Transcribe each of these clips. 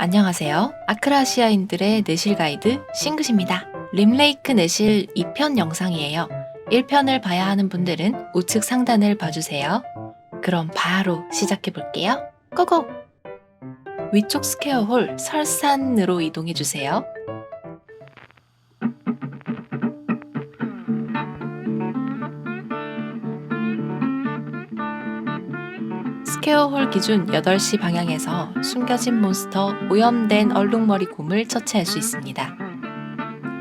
안녕하세요. 아크라시아인들의 내실 가이드 싱긋입니다. 림레이크 내실 2편 영상이에요. 1편을 봐야 하는 분들은 우측 상단을 봐주세요. 그럼 바로 시작해 볼게요. 고고! 위쪽 스퀘어 홀 설산으로 이동해 주세요. 스퀘어홀 기준 8시 방향에서 숨겨진 몬스터 오염된 얼룩머리 곰을 처치할 수 있습니다.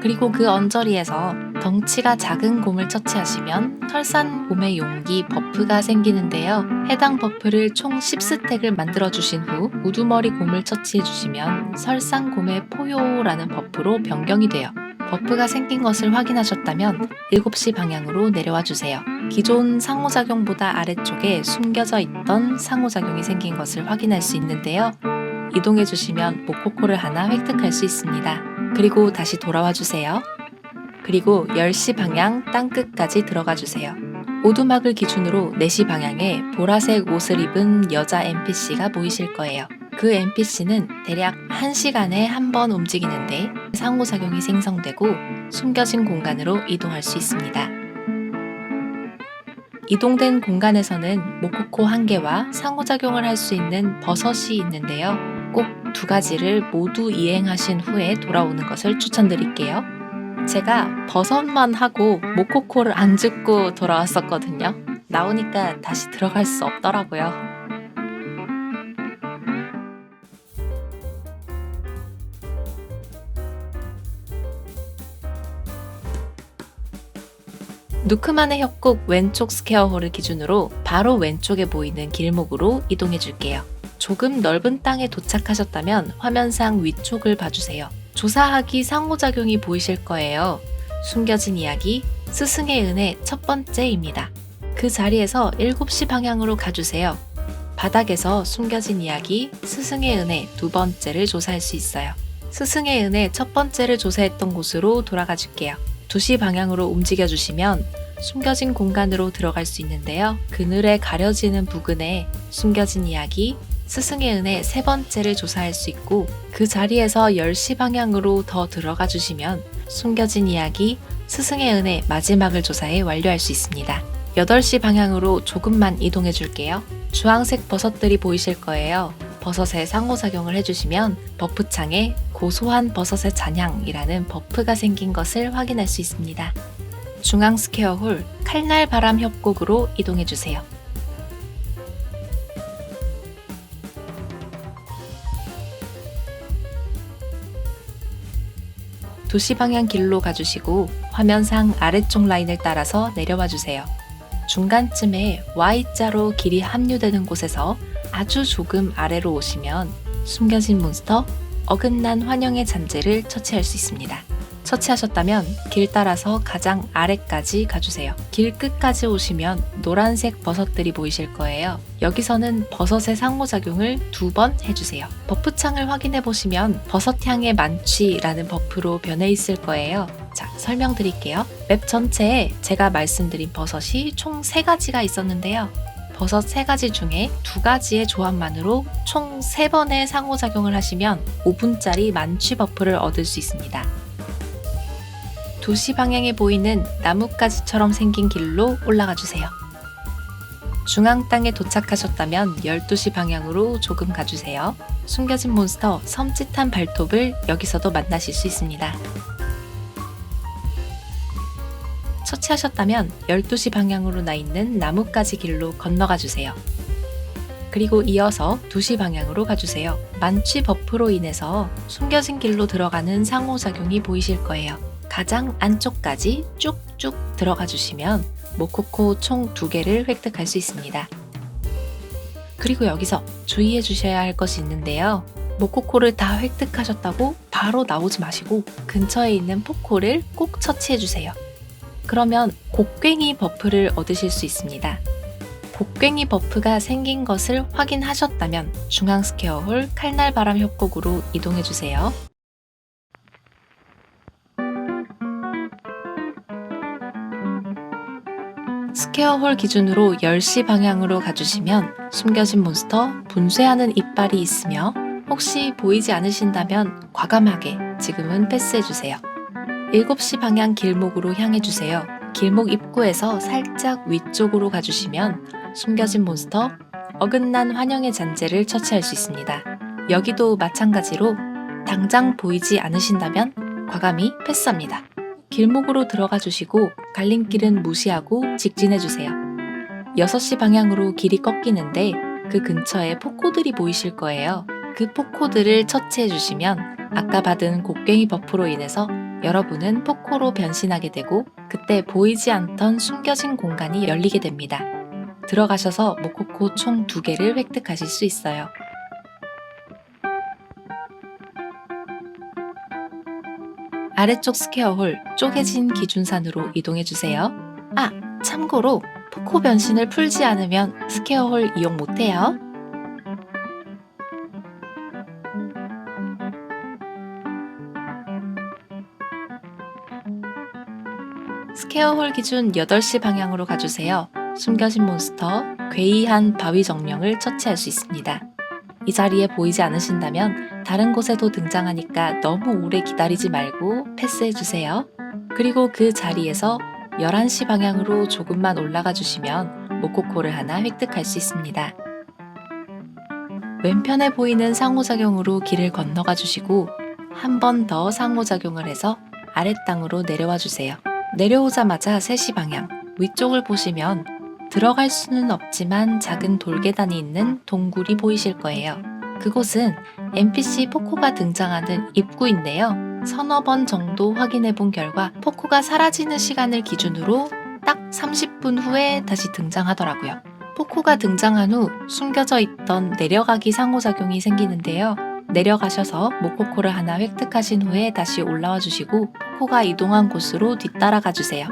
그리고 그 언저리에서 덩치가 작은 곰을 처치하시면 설산 곰의 용기 버프가 생기는데요. 해당 버프를 총 10스택을 만들어 주신 후 우두머리 곰을 처치해 주시면 설산 곰의 포효라는 버프로 변경이 돼요. 버프가 생긴 것을 확인하셨다면 7시 방향으로 내려와 주세요. 기존 상호작용보다 아래쪽에 숨겨져 있던 상호작용이 생긴 것을 확인할 수 있는데요. 이동해 주시면 모코코를 하나 획득할 수 있습니다. 그리고 다시 돌아와 주세요. 그리고 10시 방향 땅끝까지 들어가 주세요. 오두막을 기준으로 4시 방향에 보라색 옷을 입은 여자 NPC가 보이실 거예요. 그 NPC는 대략 1시간에 한 번 움직이는데 상호작용이 생성되고 숨겨진 공간으로 이동할 수 있습니다. 이동된 공간에서는 모코코 한 개와 상호작용을 할 수 있는 버섯이 있는데요. 꼭 두 가지를 모두 이행하신 후에 돌아오는 것을 추천드릴게요. 제가 버섯만 하고 모코코를 안 줍고 돌아왔었거든요. 나오니까 다시 들어갈 수 없더라고요. 누크만의 협곡 왼쪽 스퀘어홀을 기준으로 바로 왼쪽에 보이는 길목으로 이동해 줄게요. 조금 넓은 땅에 도착하셨다면 화면상 위쪽을 봐주세요. 조사하기 상호작용이 보이실 거예요. 숨겨진 이야기, 스승의 은혜 첫 번째입니다. 그 자리에서 7시 방향으로 가주세요. 바닥에서 숨겨진 이야기, 스승의 은혜 두 번째를 조사할 수 있어요. 스승의 은혜 첫 번째를 조사했던 곳으로 돌아가 줄게요. 2시 방향으로 움직여 주시면 숨겨진 공간으로 들어갈 수 있는데요. 그늘에 가려지는 부근에 숨겨진 이야기, 스승의 은혜 세 번째를 조사할 수 있고 그 자리에서 10시 방향으로 더 들어가 주시면 숨겨진 이야기, 스승의 은혜 마지막을 조사해 완료할 수 있습니다. 8시 방향으로 조금만 이동해 줄게요. 주황색 버섯들이 보이실 거예요. 버섯의 상호작용을 해주시면 버프창에 고소한 버섯의 잔향이라는 버프가 생긴 것을 확인할 수 있습니다. 중앙 스퀘어 홀 칼날 바람 협곡으로 이동해 주세요. 도시 방향 길로 가주시고 화면상 아래쪽 라인을 따라서 내려와 주세요. 중간쯤에 Y자로 길이 합류되는 곳에서 아주 조금 아래로 오시면 숨겨진 몬스터 어긋난 환영의 잔재를 처치할 수 있습니다. 처치하셨다면 길 따라서 가장 아래까지 가주세요. 길 끝까지 오시면 노란색 버섯들이 보이실 거예요. 여기서는 버섯의 상호작용을 두 번 해주세요. 버프창을 확인해 보시면 버섯향의 만취라는 버프로 변해 있을 거예요. 자, 설명드릴게요. 맵 전체에 제가 말씀드린 버섯이 총 3가지가 있었는데요. 버섯 3가지 중에 2가지의 조합만으로 총 3번의 상호작용을 하시면 5분짜리 만취 버프를 얻을 수 있습니다. 도시 방향에 보이는 나뭇가지처럼 생긴 길로 올라가 주세요. 중앙 땅에 도착하셨다면 12시 방향으로 조금 가주세요. 숨겨진 몬스터 섬찟한 발톱을 여기서도 만나실 수 있습니다. 처치하셨다면 12시 방향으로 나 있는 나뭇가지 길로 건너가 주세요. 그리고 이어서 2시 방향으로 가주세요. 만취 버프로 인해서 숨겨진 길로 들어가는 상호작용이 보이실 거예요. 가장 안쪽까지 쭉쭉 들어가 주시면 모코코 총 2개를 획득할 수 있습니다. 그리고 여기서 주의해 주셔야 할 것이 있는데요. 모코코를 다 획득하셨다고 바로 나오지 마시고 근처에 있는 포코를 꼭 처치해 주세요. 그러면 곡괭이 버프를 얻으실 수 있습니다. 곡괭이 버프가 생긴 것을 확인하셨다면 중앙 스퀘어 홀 칼날 바람 협곡으로 이동해 주세요. 스퀘어 홀 기준으로 10시 방향으로 가주시면 숨겨진 몬스터 분쇄하는 이빨이 있으며 혹시 보이지 않으신다면 과감하게 지금은 패스해주세요. 7시 방향 길목으로 향해 주세요. 길목 입구에서 살짝 위쪽으로 가주시면 숨겨진 몬스터 어긋난 환영의 잔재를 처치할 수 있습니다. 여기도 마찬가지로 당장 보이지 않으신다면 과감히 패스합니다. 길목으로 들어가 주시고 갈림길은 무시하고 직진해 주세요. 6시 방향으로 길이 꺾이는데 그 근처에 포코들이 보이실 거예요. 그 포코들을 처치해 주시면 아까 받은 곡괭이 버프로 인해서 여러분은 포코로 변신하게 되고 그때 보이지 않던 숨겨진 공간이 열리게 됩니다. 들어가셔서 모코코 총두 개를 획득하실 수 있어요. 아래쪽 스퀘어 홀 쪼개진 기준산으로 이동해 주세요. 아, 참고로 포코 변신을 풀지 않으면 스퀘어 홀 이용 못해요. 스퀘어홀 기준 8시 방향으로 가주세요. 숨겨진 몬스터, 괴이한 바위 정령을 처치할 수 있습니다. 이 자리에 보이지 않으신다면 다른 곳에도 등장하니까 너무 오래 기다리지 말고 패스해주세요. 그리고 그 자리에서 11시 방향으로 조금만 올라가 주시면 모코코를 하나 획득할 수 있습니다. 왼편에 보이는 상호작용으로 길을 건너가 주시고 한 번 더 상호작용을 해서 아랫땅으로 내려와 주세요. 내려오자마자 3시 방향 위쪽을 보시면 들어갈 수는 없지만 작은 돌계단이 있는 동굴이 보이실 거예요. 그곳은 NPC 포코가 등장하는 입구인데요. 서너 번 정도 확인해 본 결과 포코가 사라지는 시간을 기준으로 딱 30분 후에 다시 등장하더라고요. 포코가 등장한 후 숨겨져 있던 내려가기 상호작용이 생기는데요. 내려가셔서 모코코를 하나 획득하신 후에 다시 올라와 주시고 포코가 이동한 곳으로 뒤따라가 주세요.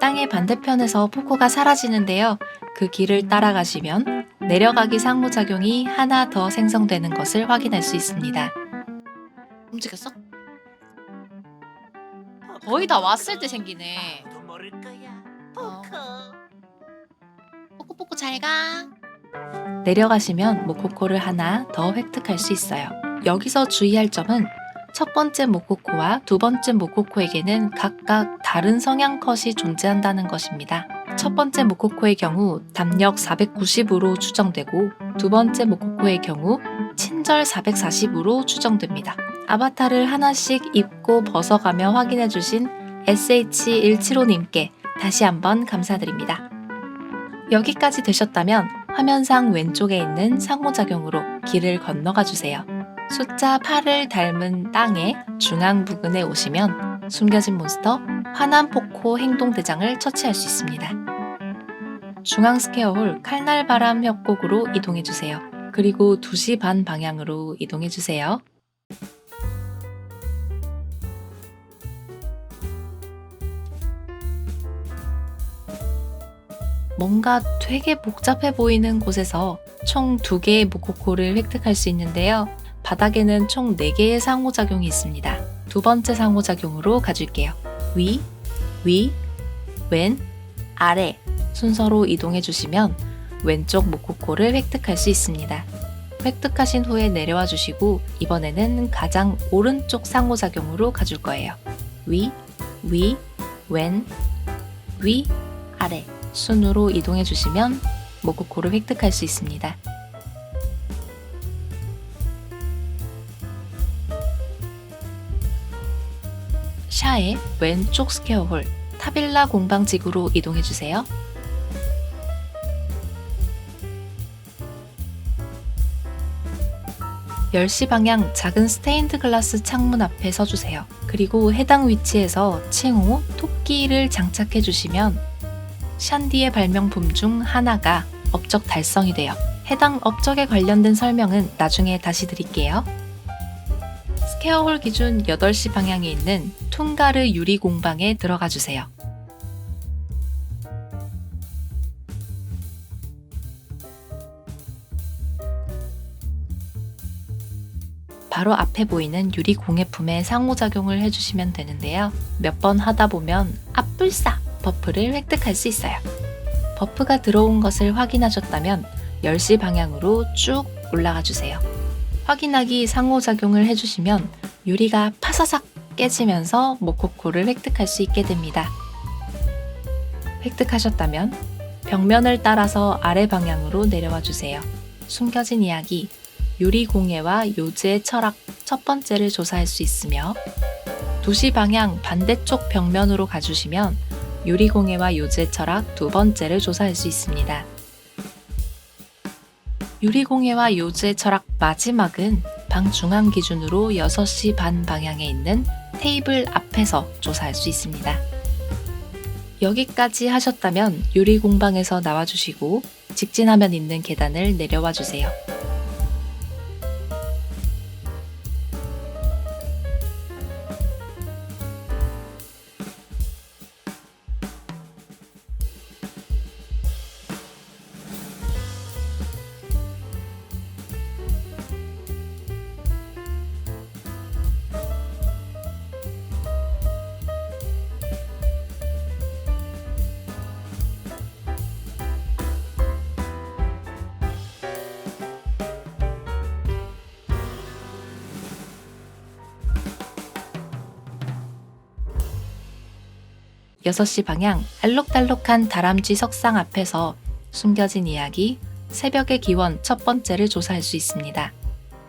땅의 반대편에서 포코가 사라지는데요. 그 길을 따라가시면 내려가기 상호작용이 하나 더 생성되는 것을 확인할 수 있습니다. 움직였어? 거의 다 왔을 때 생기네. 아무도 모를 거야. 어. 포커. 뽀꼬뽀꼬 잘 가. 내려가시면 모코코를 하나 더 획득할 수 있어요. 여기서 주의할 점은 첫 번째 모코코와 두 번째 모코코에게는 각각 다른 성향 컷이 존재한다는 것입니다. 첫 번째 모코코의 경우 담력 490으로 추정되고 두 번째 모코코의 경우 친절 440으로 추정됩니다. 아바타를 하나씩 입고 벗어가며 확인해주신 SH175님께 다시 한번 감사드립니다. 여기까지 되셨다면 화면상 왼쪽에 있는 상호작용으로 길을 건너가 주세요. 숫자 8을 닮은 땅의 중앙 부근에 오시면 숨겨진 몬스터 화난 포코 행동대장을 처치할 수 있습니다. 중앙 스퀘어홀 칼날바람 협곡으로 이동해 주세요. 그리고 2시 반 방향으로 이동해 주세요. 뭔가 되게 복잡해 보이는 곳에서 총 2개의 모코코를 획득할 수 있는데요. 바닥에는 총 4개의 상호작용이 있습니다. 두 번째 상호작용으로 가줄게요. 위, 위, 왼, 아래 순서로 이동해 주시면 왼쪽 모코코를 획득할 수 있습니다. 획득하신 후에 내려와 주시고 이번에는 가장 오른쪽 상호작용으로 가줄 거예요. 위, 위, 왼, 위, 아래 순으로 이동해 주시면 모코코를 획득할 수 있습니다. 샤의 왼쪽 스퀘어홀 타빌라 공방지구로 이동해 주세요. (10시) 방향 작은 스테인드 글라스 창문 앞에 서주세요. 그리고 해당 위치에서 칭호 토끼를 장착해 주시면 샨디의 발명품 중 하나가 업적 달성이 돼요. 해당 업적에 관련된 설명은 나중에 다시 드릴게요. 스퀘어홀 기준 8시 방향에 있는 퉁가르 유리 공방에 들어가 주세요. 바로 앞에 보이는 유리 공예품에 상호작용을 해주시면 되는데요. 몇 번 하다 보면 앞불싸 버프를 획득할 수 있어요. 버프가 들어온 것을 확인하셨다면 10시 방향으로 쭉 올라가 주세요. 확인하기 상호작용을 해주시면 유리가 파사삭 깨지면서 모코코를 획득할 수 있게 됩니다. 획득하셨다면 벽면을 따라서 아래 방향으로 내려와 주세요. 숨겨진 이야기, 유리공예와 요즈의 철학 첫 번째를 조사할 수 있으며 도시 방향 반대쪽 벽면으로 가주시면 유리공예와 요즈의 철학 두 번째를 조사할 수 있습니다. 유리공예와 요즈의 철학 마지막은 방 중앙 기준으로 6시 반 방향에 있는 테이블 앞에서 조사할 수 있습니다. 여기까지 하셨다면 유리 공방에서 나와주시고 직진하면 있는 계단을 내려와 주세요. 여섯 시 방향 알록달록한 다람쥐 석상 앞에서 숨겨진 이야기 새벽의 기원 첫 번째를 조사할 수 있습니다.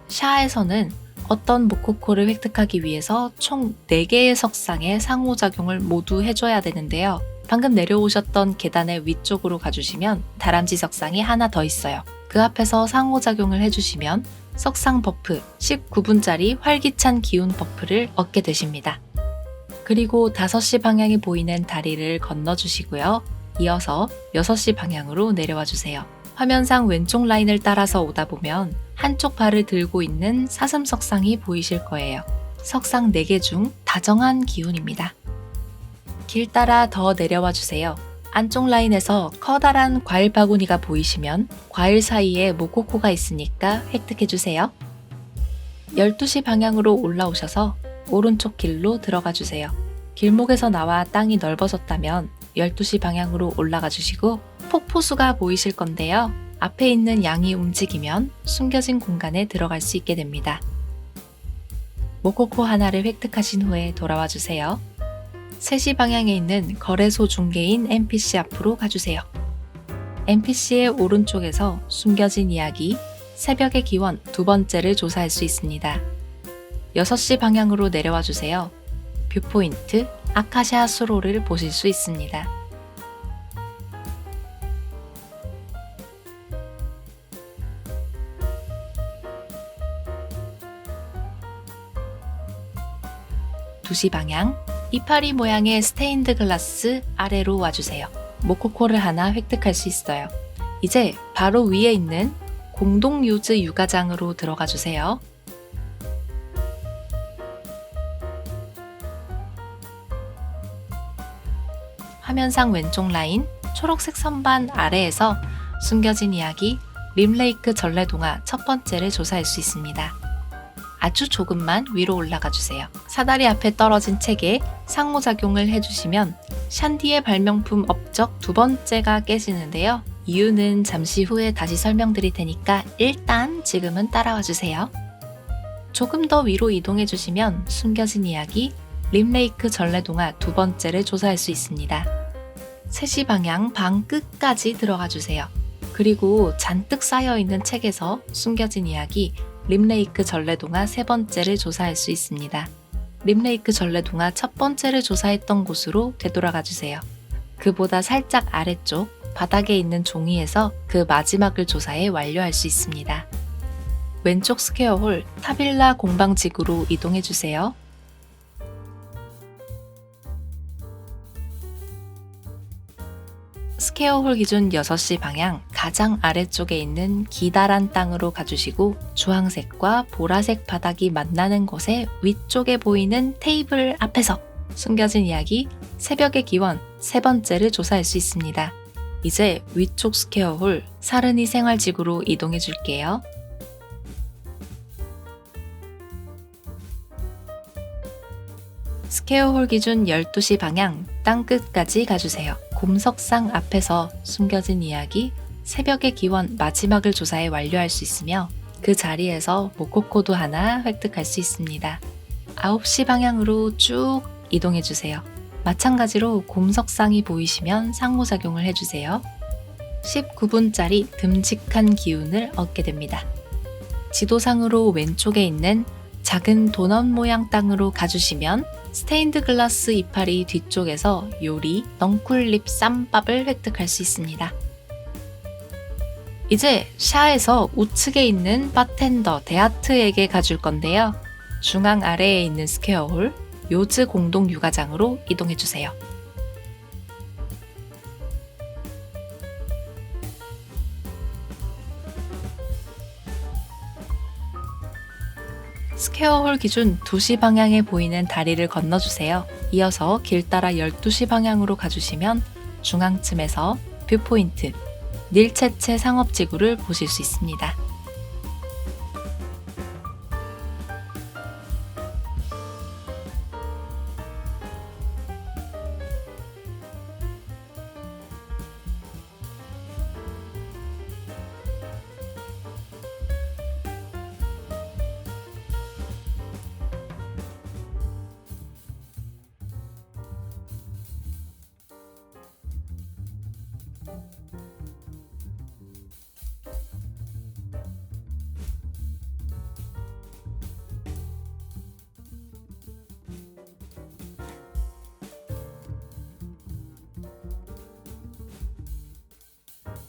샤에서는 어떤 모코코를 획득하기 위해서 총 4개의 석상의 상호작용을 모두 해줘야 되는데요. 방금 내려오셨던 계단의 위쪽으로 가주시면 다람쥐 석상이 하나 더 있어요. 그 앞에서 상호작용을 해주시면 석상 버프 19분짜리 활기찬 기운 버프를 얻게 되십니다. 그리고 5시 방향이 보이는 다리를 건너주시고요. 이어서 6시 방향으로 내려와 주세요. 화면상 왼쪽 라인을 따라서 오다 보면 한쪽 발을 들고 있는 사슴 석상이 보이실 거예요. 석상 4개 중 다정한 기운입니다. 길 따라 더 내려와 주세요. 안쪽 라인에서 커다란 과일 바구니가 보이시면 과일 사이에 모코코가 있으니까 획득해 주세요. 12시 방향으로 올라오셔서 오른쪽 길로 들어가 주세요. 길목에서 나와 땅이 넓어졌다면 12시 방향으로 올라가 주시고 폭포수가 보이실 건데요. 앞에 있는 양이 움직이면 숨겨진 공간에 들어갈 수 있게 됩니다. 모코코 하나를 획득하신 후에 돌아와 주세요. 3시 방향에 있는 거래소 중개인 NPC 앞으로 가주세요. NPC의 오른쪽에서 숨겨진 이야기, 새벽의 기원 두 번째를 조사할 수 있습니다. 6시 방향으로 내려와 주세요. 뷰포인트 아카시아 수로를 보실 수 있습니다. 두시 방향 이파리 모양의 스테인드 글라스 아래로 와주세요. 모코코를 하나 획득할 수 있어요. 이제 바로 위에 있는 공동 유즈 육아장으로 들어가 주세요. 화면상 왼쪽 라인 초록색 선반 아래에서 숨겨진 이야기 림레이크 전래동화 첫 번째를 조사할 수 있습니다. 아주 조금만 위로 올라가 주세요. 사다리 앞에 떨어진 책에 상호작용을 해주시면 샨디의 발명품 업적 두 번째가 깨지는데요. 이유는 잠시 후에 다시 설명드릴 테니까 일단 지금은 따라와 주세요. 조금 더 위로 이동해 주시면 숨겨진 이야기 림레이크 전래동화 두 번째를 조사할 수 있습니다. 3시 방향 방 끝까지 들어가 주세요. 그리고 잔뜩 쌓여 있는 책에서 숨겨진 이야기 림레이크 전래동화 세 번째를 조사할 수 있습니다. 림레이크 전래동화 첫 번째를 조사했던 곳으로 되돌아가 주세요. 그보다 살짝 아래쪽 바닥에 있는 종이에서 그 마지막을 조사해 완료할 수 있습니다. 왼쪽 스퀘어 홀 타빌라 공방지구로 이동해 주세요. 스퀘어홀 기준 6시 방향 가장 아래쪽에 있는 기다란 땅으로 가주시고 주황색과 보라색 바닥이 만나는 곳의 위쪽에 보이는 테이블 앞에서 숨겨진 이야기 새벽의 기원 세 번째를 조사할 수 있습니다. 이제 위쪽 스퀘어 홀 사르니 생활 지구로 이동해 줄게요. 스퀘어 홀 기준 12시 방향 땅 끝까지 가주세요. 곰석상 앞에서 숨겨진 이야기 새벽의 기원 마지막을 조사해 완료할 수 있으며 그 자리에서 모코코도 하나 획득할 수 있습니다. 9시 방향으로 쭉 이동해 주세요. 마찬가지로 곰석상이 보이시면 상호작용을 해주세요. 19분짜리 듬직한 기운을 얻게 됩니다. 지도상으로 왼쪽에 있는 작은 도넛 모양 땅으로 가주시면 스테인드 글라스 이파리 뒤쪽에서 요리 넝쿨립 쌈밥을 획득할 수 있습니다. 이제 샤에서 우측에 있는 바텐더 데아트에게 가줄 건데요. 중앙 아래에 있는 스퀘어홀 요즈 공동 육아장으로 이동해 주세요. 스퀘어홀 기준 2시 방향에 보이는 다리를 건너주세요. 이어서 길 따라 12시 방향으로 가주시면 중앙쯤에서 뷰포인트, 닐체체 상업지구를 보실 수 있습니다.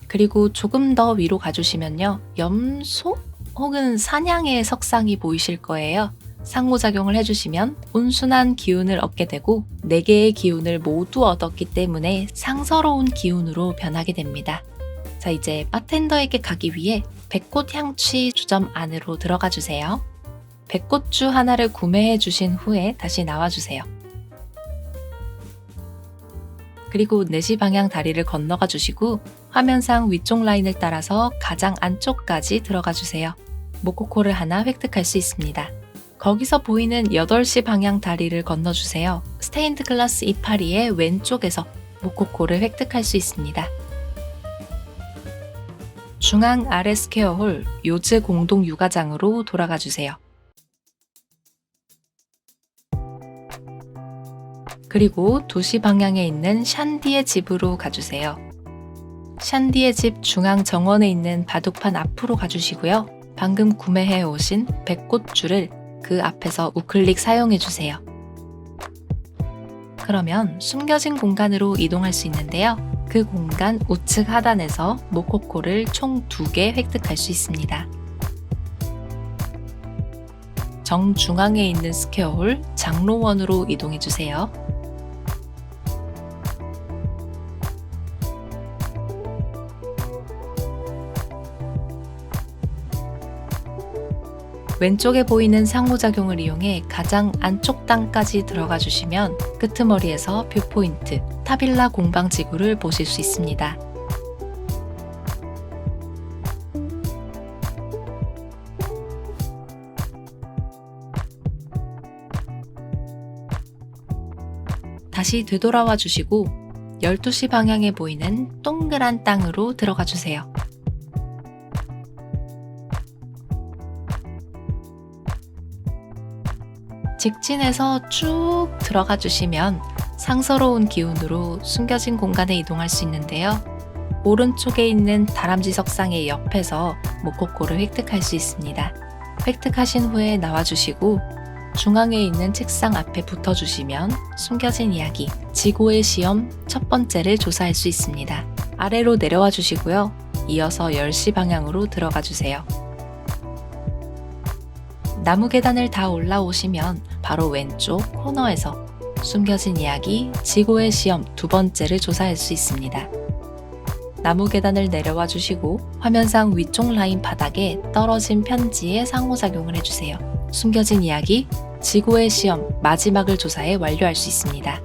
그리고 조금 더 위로 가주시면요. 염소 혹은 사냥의 석상이 보이실 거예요. 상호작용을 해주시면 온순한 기운을 얻게 되고 4개의 기운을 모두 얻었기 때문에 상서로운 기운으로 변하게 됩니다. 자, 이제 바텐더에게 가기 위해 백꽃 향취 주점 안으로 들어가 주세요. 백꽃주 하나를 구매해 주신 후에 다시 나와 주세요. 그리고 4시 방향 다리를 건너가 주시고 화면상 위쪽 라인을 따라서 가장 안쪽까지 들어가 주세요. 모코코를 하나 획득할 수 있습니다. 거기서 보이는 8시 방향 다리를 건너주세요. 스테인드 글라스 이파리의 왼쪽에서 모코코를 획득할 수 있습니다. 중앙 아래 스퀘어 홀 요즈 공동 육아장으로 돌아가 주세요. 그리고 2시 방향에 있는 샨디의 집으로 가주세요. 샨디의 집 중앙 정원에 있는 바둑판 앞으로 가주시고요. 방금 구매해 오신 백꽃줄을 그 앞에서 우클릭 사용해 주세요. 그러면 숨겨진 공간으로 이동할 수 있는데요. 그 공간 우측 하단에서 모코코를 총 2개 획득할 수 있습니다. 정중앙에 있는 스퀘어홀 장로원으로 이동해 주세요. 왼쪽에 보이는 상호작용을 이용해 가장 안쪽 땅까지 들어가 주시면 끄트머리에서 뷰포인트, 타빌라 공방 지구를 보실 수 있습니다. 다시 되돌아와 주시고 12시 방향에 보이는 동그란 땅으로 들어가 주세요. 직진해서 쭉 들어가 주시면 상서로운 기운으로 숨겨진 공간에 이동할 수 있는데요. 오른쪽에 있는 다람쥐 석상의 옆에서 모코코를 획득할 수 있습니다. 획득하신 후에 나와주시고 중앙에 있는 책상 앞에 붙어주시면 숨겨진 이야기, 지고의 시험 첫 번째를 조사할 수 있습니다. 아래로 내려와 주시고요. 이어서 10시 방향으로 들어가 주세요. 나무 계단을 다 올라오시면 바로 왼쪽 코너에서 숨겨진 이야기 지고의 시험 두 번째를 조사할 수 있습니다. 나무 계단을 내려와 주시고 화면상 위쪽 라인 바닥에 떨어진 편지에 상호작용을 해주세요. 숨겨진 이야기 지고의 시험 마지막을 조사해 완료할 수 있습니다.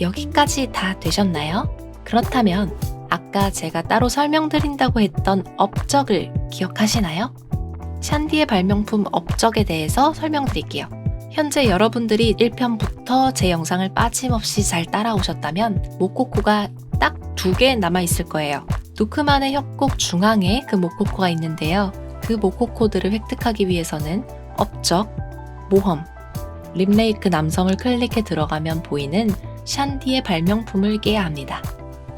여기까지 다 되셨나요? 그렇다면 아까 제가 따로 설명드린다고 했던 업적을 기억하시나요? 샨디의 발명품 업적에 대해서 설명드릴게요. 현재 여러분들이 1편부터 제 영상을 빠짐없이 잘 따라오셨다면 모코코가 딱 두 개 남아있을 거예요. 누크만의 협곡 중앙에 그 모코코가 있는데요. 그 모코코들을 획득하기 위해서는 업적, 모험, 림레이크 남섬을 클릭해 들어가면 보이는 샨디의 발명품을 깨야 합니다.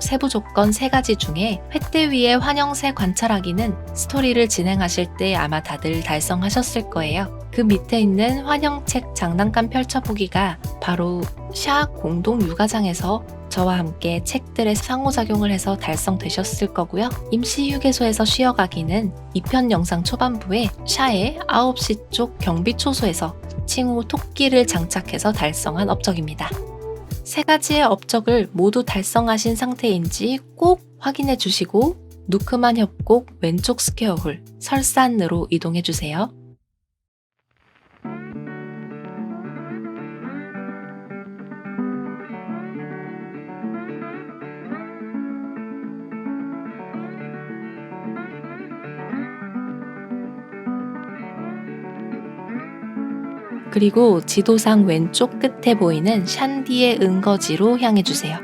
세부 조건 세 가지 중에 횃대 위의 환영새 관찰하기는 스토리를 진행하실 때 아마 다들 달성하셨을 거예요. 그 밑에 있는 환영책 장난감 펼쳐보기가 바로 샤 공동 육아장에서 저와 함께 책들의 상호작용을 해서 달성되셨을 거고요. 임시 휴게소에서 쉬어가기는 2편 영상 초반부에 샤의 9시 쪽 경비초소에서 칭호 토끼를 장착해서 달성한 업적입니다. 세 가지의 업적을 모두 달성하신 상태인지 꼭 확인해 주시고 누크만 협곡 왼쪽 스퀘어 홀 설산으로 이동해 주세요. 그리고 지도상 왼쪽 끝에 보이는 샨디의 은거지로 향해 주세요.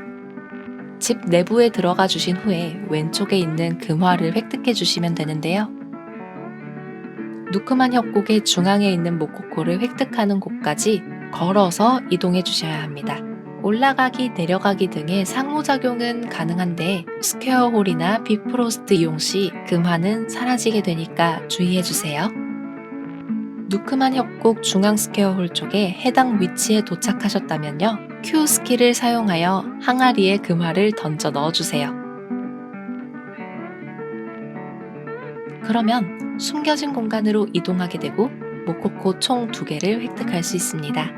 집 내부에 들어가 주신 후에 왼쪽에 있는 금화를 획득해 주시면 되는데요. 누크만 협곡의 중앙에 있는 모코코를 획득하는 곳까지 걸어서 이동해 주셔야 합니다. 올라가기, 내려가기 등의 상호작용은 가능한데 스퀘어홀이나 비프로스트 이용 시 금화는 사라지게 되니까 주의해 주세요. 누크만 협곡 중앙 스퀘어홀 쪽에 해당 위치에 도착하셨다면요. Q 스킬을 사용하여 항아리에 금화를 던져 넣어주세요. 그러면 숨겨진 공간으로 이동하게 되고 모코코 총두 개를 획득할 수 있습니다.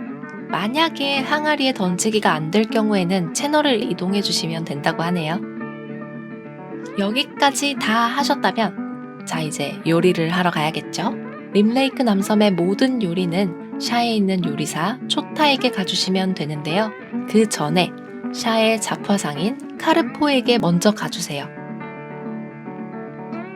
만약에 항아리에 던지기가 안 될 경우에는 채널을 이동해 주시면 된다고 하네요. 여기까지 다 하셨다면 자 이제 요리를 하러 가야겠죠? 림레이크 남섬의 모든 요리는 샤에 있는 요리사 초타에게 가주시면 되는데요. 그 전에 샤의 잡화상인 카르포에게 먼저 가주세요.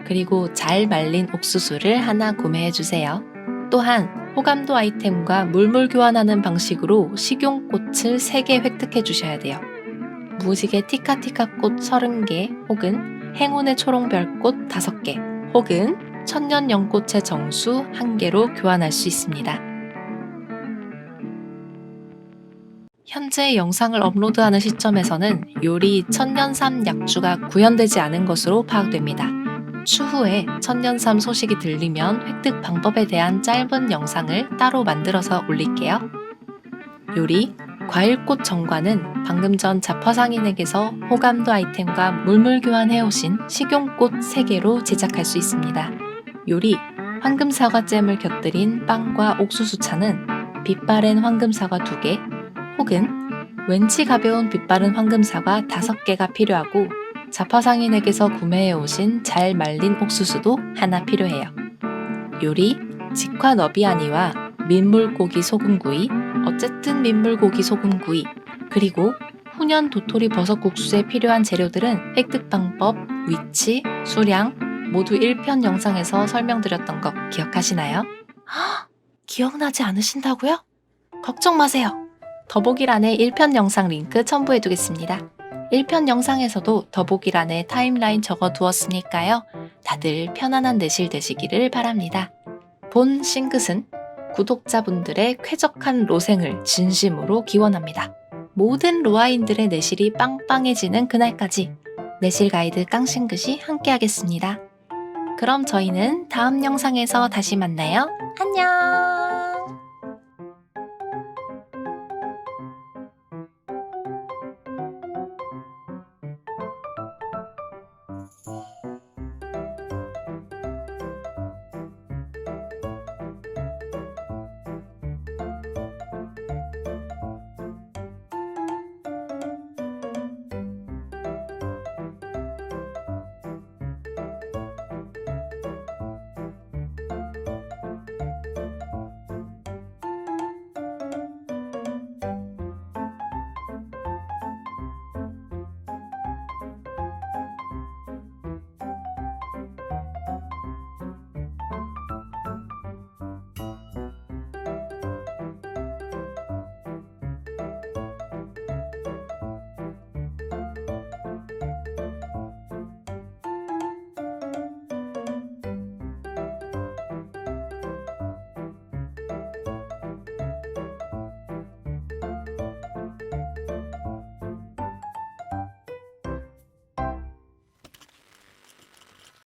그리고 잘 말린 옥수수를 하나 구매해 주세요. 또한 호감도 아이템과 물물 교환하는 방식으로 식용꽃을 3개 획득해 주셔야 돼요. 무지개 티카티카 꽃 30개 혹은 행운의 초롱별꽃 5개 혹은 천년 연꽃의 정수 한 개로 교환할 수 있습니다. 현재 영상을 업로드하는 시점에서는 요리 천년삼 약주가 구현되지 않은 것으로 파악됩니다. 추후에 천년삼 소식이 들리면 획득 방법에 대한 짧은 영상을 따로 만들어서 올릴게요. 요리 과일꽃 정관은 방금 전 자퍼상인에게서 호감도 아이템과 물물 교환해 오신 식용꽃 3개로 제작할 수 있습니다. 요리 황금 사과잼을 곁들인 빵과 옥수수차는 빛바랜 황금 사과 2개 혹은 왠지 가벼운 빛바른 황금 사과 5개가 필요하고 자파상인에게서 구매해 오신 잘 말린 옥수수도 하나 필요해요. 요리 직화 너비아니와 민물고기 소금구이 어쨌든 민물고기 소금구이 그리고 훈연 도토리 버섯국수에 필요한 재료들은 획득 방법, 위치, 수량 모두 1편 영상에서 설명드렸던 거 기억하시나요? 기억나지 않으신다고요? 걱정 마세요. 더보기란에 1편 영상 링크 첨부해 두겠습니다. 1편 영상에서도 더보기란에 타임라인 적어 두었으니까요. 다들 편안한 내실 되시기를 바랍니다. 본 싱긋은 구독자분들의 쾌적한 로생을 진심으로 기원합니다. 모든 로아인들의 내실이 빵빵해지는 그날까지 내실 가이드 깡싱긋이 함께하겠습니다. 그럼 저희는 다음 영상에서 다시 만나요. 안녕!